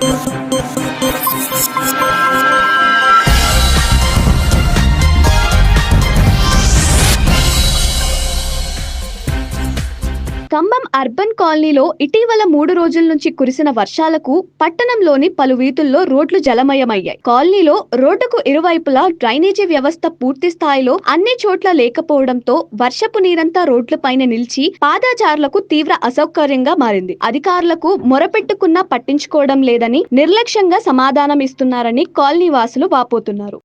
Bye. Khammam urban కాలనీలో ఇటీవల మూడు రోజుల నుంచి కురిసిన వర్షాలకు పట్టణంలోని పలు వీధుల్లో రోడ్లు జలమయమయ్యాయి. కాలనీలో రోడ్డుకు ఇరువైపులా డ్రైనేజీ వ్యవస్థ పూర్తి స్థాయిలో అన్ని చోట్ల లేకపోవడంతో వర్షపు నీరంతా రోడ్లపైన నిలిచి పాదాచారులకు తీవ్ర అసౌకర్యంగా మారింది. అధికారులకు మొరపెట్టుకున్నా పట్టించుకోవడం లేదని నిర్లక్ష్యంగా సమాధానం ఇస్తున్నారని కాలనీ వాసులు వాపోతున్నారు.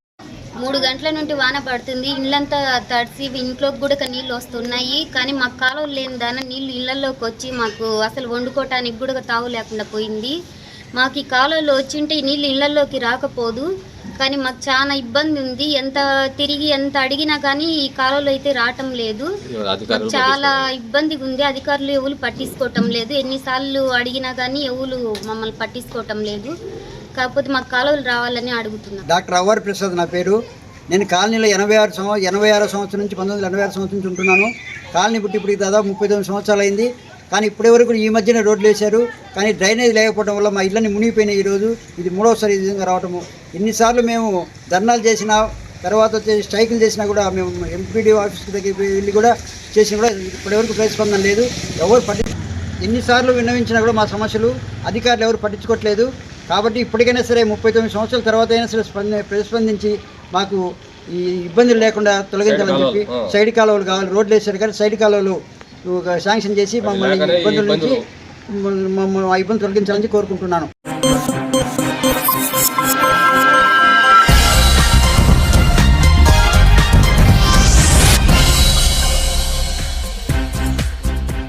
మూడు గంటల నుండి వాన పడుతుంది. ఇళ్ళంతా తడిసి ఇంట్లోకి కూడా నీళ్ళు వస్తున్నాయి. కానీ మాకు కాలువలు లేని దాన నీళ్ళు ఇళ్ళల్లోకి వచ్చి మాకు అసలు వండుకోవటానికి కూడా తావు లేకుండా పోయింది. మాకు ఈ కాలువలో వచ్చింటే ఈ నీళ్ళు ఇళ్ళల్లోకి రాకపోదు. కానీ మాకు చాలా ఇబ్బంది ఉంది. ఎంత తిరిగి ఎంత అడిగినా కానీ ఈ కాలువలో అయితే రావటం లేదు. మాకు చాలా ఇబ్బందిగా ఉంది. అధికారులు ఎవరు పట్టించుకోవటం లేదు. ఎన్నిసార్లు అడిగినా కానీ ఎవరు మమ్మల్ని పట్టించుకోవటం లేదు. కాకపోతే మాకు కాలువలు రావాలని అడుగుతున్నాం. డాక్టర్ అవ్వారి ప్రసాద్ నా పేరు. నేను కాలనీలో ఎనభై ఆరు సంవ ఎనభై ఆరో సంవత్సరం నుంచి పంతొమ్మిది వందల ఎనభై ఆరు సంవత్సరం నుంచి ఉంటున్నాను. కాలనీ పుట్టి ఇప్పుడు దాదాపు ముప్పై తొమ్మిది సంవత్సరాలు అయింది కానీ ఇప్పటి వరకు ఈ మధ్యనే రోడ్లు వేశారు. కానీ డ్రైనేజ్ లేకపోవడం వల్ల మా ఇళ్ళని మునిగిపోయినాయి ఈరోజు. ఇది మూడవసారి ఈ విధంగా రావటము. ఎన్నిసార్లు మేము ధర్నాలు చేసినా తర్వాత వచ్చేసి స్ట్రైకులు చేసినా కూడా మేము ఎంపీడీ ఆఫీస్కి దగ్గరికి వెళ్ళి కూడా చేసినా కూడా ఇప్పటివరకు ప్రతిస్పందన లేదు. ఎవరు పట్టి ఎన్నిసార్లు విన్నవించినా కూడా మా సమస్యలు అధికారులు ఎవరు పట్టించుకోవట్లేదు. కాబట్టి ఇప్పటికైనా సరే ముప్పై తొమ్మిది సంవత్సరాల తర్వాత అయినా సరే స్పంద ప్రతిస్పందించి మాకు ఈ ఇబ్బందులు లేకుండా తొలగించాలని చెప్పి సైడ్ కాలువలు కావాలి రోడ్లు వేసారు కానీ సైడ్ కాలువలు శాంక్షన్ చేసి మమ్మల్ని ఇబ్బందుల నుంచి మమ్మల్ని ఆ ఇబ్బంది తొలగించాలని కోరుకుంటున్నాను.